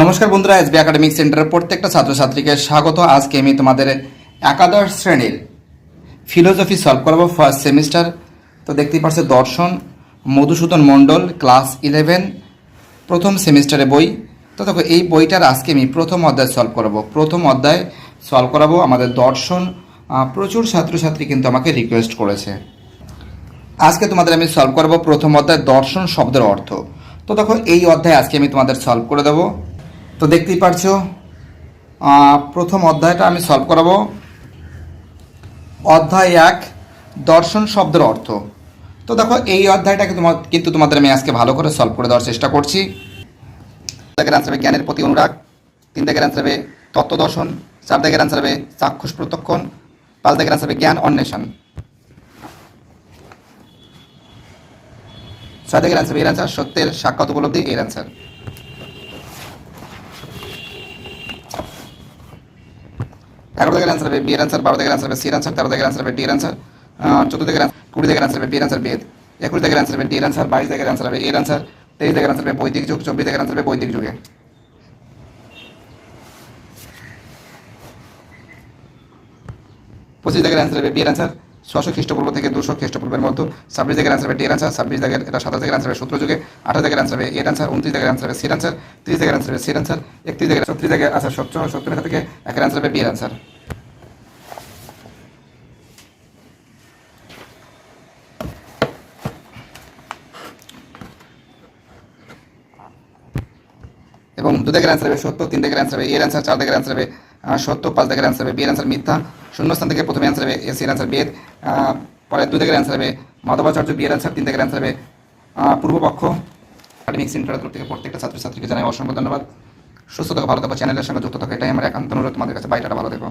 নমস্কার বন্ধুরা SB academic সেন্টারের প্রত্যেকটা ছাত্রছাত্রীকে স্বাগত। আজকে আমি তোমাদের একাদশ শ্রেণির ফিলোসফি সলভ করাবো ফার্স্ট সেমিস্টার তো দেখতেই পারছ দর্শন, মধুসূদন মণ্ডল ক্লাস ইলেভেন প্রথম সেমিস্টারে বই। তো দেখো, এই বইটার আজকে আমি প্রথম অধ্যায় সলভ করাবো। প্রথম অধ্যায় সলভ করাবো আমাদের দর্শন। প্রচুর ছাত্রছাত্রী কিন্তু আমাকে রিকোয়েস্ট করেছে। আজকে তোমাদের আমি সলভ করাবো প্রথম অধ্যায় দর্শন শব্দের অর্থ। তো দেখো, এই অধ্যায় আজকে আমি তোমাদের সলভ করে দেবো। তো দেখতেই পারছ প্রথম অধ্যায়টা আমি সলভ করাবো। অধ্যায় এক, দর্শন শব্দের অর্থ। তো দেখো, এই অধ্যায়টাকে তোমার কিন্তু তোমাদের আমি আজকে ভালো করে সলভ করে দেওয়ার চেষ্টা করছি। দাগের আনসার হবে জ্ঞানের প্রতি অনুরাগ, তিন দাগের আনসার হবে তত্ত্ব দর্শন, চার দাগের আনসার হবে চাক্ষুষ প্রত্যক্ষণ, পাঁচ দাগের আনসার হবে জ্ঞান অন্বেষণ। ছয় দাগের আনসার এর আনসার সত্যের সাক্ষাৎ উপলব্ধি, এর আনসার এগারো দাগের আনসার হবে বি এর আনসার বারো দাগের আনসার হবে সি এর আনসার তেরো দাগের আনসার হবে ডি এর আনসার চোদ্দ answer- কুড়ি দাগের আনসার হবে বি এর আনসার বেদ একুশ দাগের আনসার হবে ডি এর আনসার বাইশ দাগের আনসার হবে এর আনসার তেইশ দাগের আনসার হবে বৈদিক যুগ চব্বিশ দাগের আনসার হবে বৈদিক যুগে পঁচিশ দাগের আনসার হবে বি এর আনসার ছশো খ্রিস্টপূর্ব থেকে দুশো খ্রিস্টপূর্বের মধ্যে ছাব্বিশ দাগের আনসার হবে ডি এর আনসার ছাব্বিশ দাগের এটা সাতাশ দাগের আনসার হবে সূত্র যুগে আঠাশ দাগের আনসার হবে এর আনসার উনত্রিশ দাগের আনসার হবে সির আনসার ত্রিশ দাগের আনসার হবে সির আনসার একত্রিশ দাগের ছত্রিশ দাগের আনসার সত্তর সত্তর থেকে একের আনসার হবে বি এর আনসার এবং দু দাগের অ্যান্সার হবে সত্য, তিন দাগের অ্যান্সার হবে এর অ্যান্সার চার দাগের অ্যান্সার হবে সত্য, পাঁচ দাগের অ্যান্সার হবে বিয়ের অ্যান্সার মিথ্যা, শূন্যস্থান থেকে প্রথমে অ্যান্সার হবে এসির অ্যান্সার বেদ পরে দু দাগের অ্যান্সার হবে মাধবাচার্য বিয়ের অ্যান্সার তিন দাগের অ্যান্সার হবে পূর্বপক্ষ একাডেমিক সেন্টার তরফ থেকে প্রত্যেকটা ছাত্রছাত্রীকে জানাই অসংখ্য ধন্যবাদ। সুস্থ থাকো, ভালো থাকো চ্যানেলের সঙ্গে যুক্ত থাকো, এটাই আমার একান্ত অনুরোধ। তোমাদের কাছে বাইটাটা ভালো দেখো